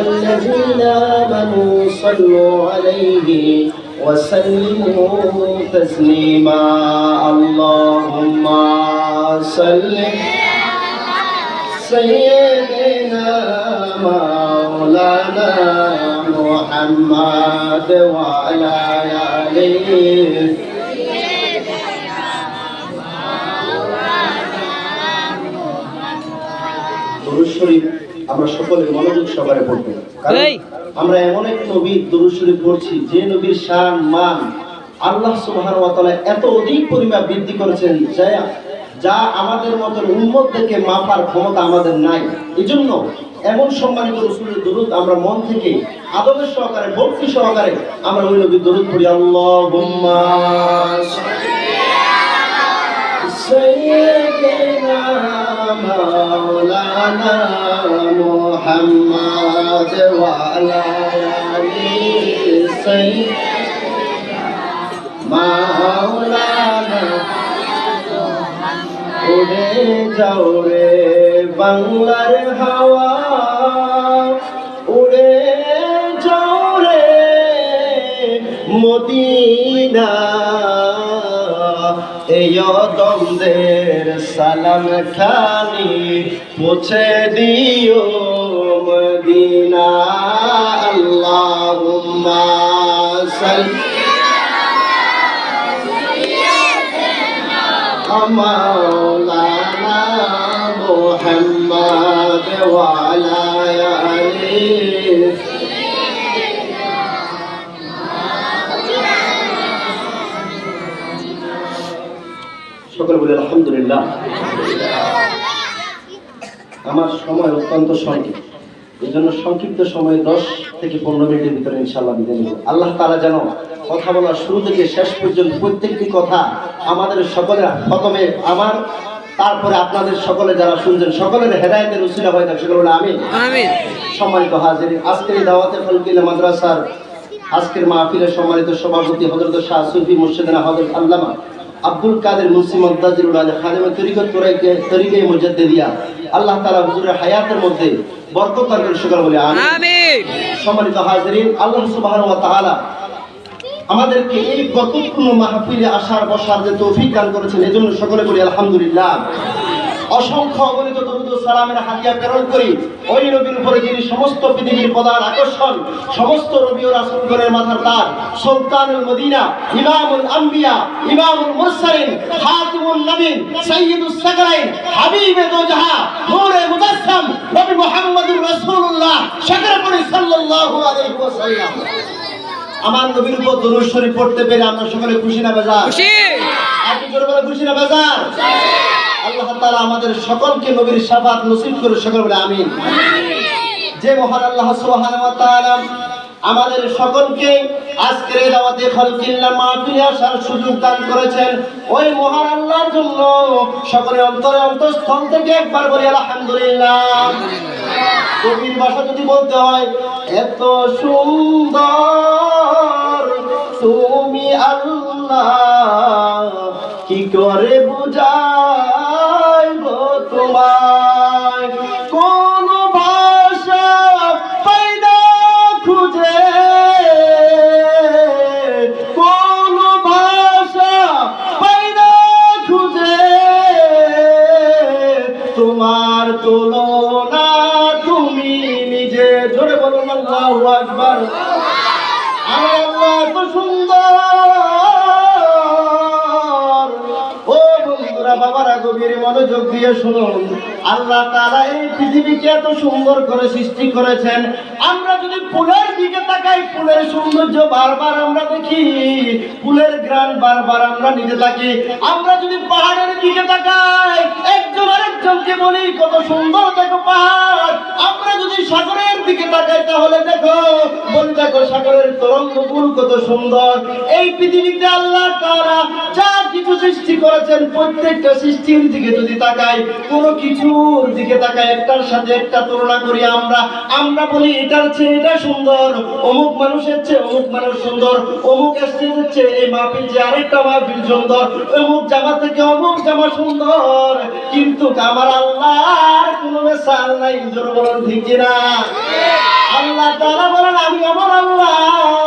الذين آمنوا صلوا عليه وسلموا تسليما. اللهم صل سيدنا مولانا محمد وعلى آله. شريف আমরা সকলে মনোযোগ সহকারে পড়ব। আমরা এমন এক নবীর দরুশরী পড়ছি যে নবীর শান মান আল্লাহ সুবাহ এত অধিক পরিমাণ বৃদ্ধি করেছেন জয়া যা আমাদের মতন থেকে মাপার ক্ষমতা আমাদের নাই। এজন্য এমন সম্মানিত রসুলের দরুদ আমরা মন থেকে আদবের সহকারে ভক্তি সহকারে আমরা ওই নবীর দরুদ পড়ি আল্লাহ সৈয়দনা مولانا محمد وعلى آله سيدنا مولانا উড়ে যাও রে বাংলার হাওয়া উড়ে যাও রে মদিনা এই দ্বন্দ্বের সালাম খানি মুছে দিও মদিনা আল্লাহুম্মা সাল্লি مولانا محمد وعلى সকলে বলি আলহামদুলিল্লাহ। আমার সময় অত্যন্ত সংক্ষিপ্ত। এই জন্য সংক্ষিপ্ত সময়ে দশ থেকে পনেরো মিনিটের ভিতরে ইনশাল্লাহ বিদায় নিব। আল্লাহ তারা যেন কথা বলার শুরু থেকে শেষ পর্যন্ত প্রত্যেকটি কথা আমাদের সকলের প্রথমে আমার তারপরে আপনাদের সকলে যারা শুনছেন সকলের হেদায়তের উচিলা হয়ে থাকে সেগুলো আমি সম্মানিত হাজির আজকের এই দাওয়াতে ফলকিলে মাদ্রাসার আজকের মাহফিলের সম্মানিত সভাপতি হজরত শাহ সুফি মুর্শিদানা হজরত আল্লামা আব্দুল কাদের মুসিম মদ্দাজিরুল আলী খাদেমা তরিকত তরিকে তরিকে মুজাদ্দিদিয়া আল্লাহ তাআলা হুজুরের হায়াতের মধ্যে বরকত দান করে শুকর বলে আমিন। আমিন। সম্মানিত হাজিরিন আল্লাহ সুবহানাহু ওয়া তাআলা আমাদেরকে এই বরকতপূর্ণ মাহফিলে আসার বসার যে তৌফিক দান করেছেন এজন্য সকলে বলি আলহামদুলিল্লাহ। অসংখ্য অগণিত দরুদ সালামের হাতিয়া প্রেরণ করি। ওই নবীর উপরে যিনি সমস্ত পৃথিবীর প্রধান আকর্ষণ সমস্ত রবি ও রাসূলগণের মাথার তাজ সুলতানুল মদিনা ইমামুল আম্বিয়া ইমামুল মুরসালিন খাতিমুন নবীন সাইয়্যিদুস সাকরাইন হাবিবে দোজাহা নূরে মুজাসসাম নবী মুহাম্মদুর রাসূলুল্লাহ শাকরা করি সাল্লাল্লাহু আলাইহি ওয়াসাল্লাম। আমার নবীর উপর দরুদ শরীফ পড়তে পেরে আমরা সকলে খুশি না বেজার? খুশি। আপনি জোরে বলে খুশি না বেজার? আল্লাহ তাআলা আমাদের সকলকে নবীর শাফাত নসিব করে সকল বলে আমিন। যে মহান আল্লাহ সুবহানাহু ওয়া তাআলা আমাদের সকলকে আজকের এই দাওয়াতে খলকিল্লাহ মাহফিলে আসার সুযোগ দান করেছেন ওই মহান আল্লাহর জন্য সকলের অন্তরে অন্তঃস্থল থেকে একবার বলি আলহামদুলিল্লাহ। কবির ভাষা যদি বলতে হয় এত সুন্দর তুমি আল্লাহ কি করে বুঝাইব তোমায় কোন ভাষা পাইনা খুঁজে। কোন ভাষা পাইনা খুঁজে। তোমার তুলনা তুমি নিজে জোরে বলুন আল্লাহু আকবার। আল্লাহ এত সুন্দর। ফুলের দিকে তাকাই, ফুলের সৌন্দর্য বারবার আমরা দেখি। ফুলের গ্রান বারবার আমরা নিতে থাকি। আমরা যদি পাহাড়ের দিকে তাকাই, একজন আরেকজনকে বলি, কত সুন্দর দেখো পাহাড়। আমরা যদি তাকাই তাহলে দেখো সাগরের তরঙ্গ ফুল কত সুন্দর। এই পৃথিবীতে আল্লাহ তাআলা যা কিছু সৃষ্টি করেছেন, প্রত্যেকটা সৃষ্টির দিকে যদি তাকাই, কোনো কিছুর দিকে তাকাই, একটার সাথে একটা তুলনা করি আমরা আমরা বলি এটার চেয়ে এটা সুন্দর, অমুক মানুষের চেয়ে অমুক মানুষ সুন্দর, অমুক স্টেজের চেয়ে এই মাহফিল যে আরেকটা মাহফিল সুন্দর, অমুক জামা থেকে অমুক জামা সুন্দর, কিন্তু আমার আল্লাহর কোনো মেশাল নাই, জোর ঠিক কিনা? আল্লাহ তারা বলেন আমি আমার আল্লাহ।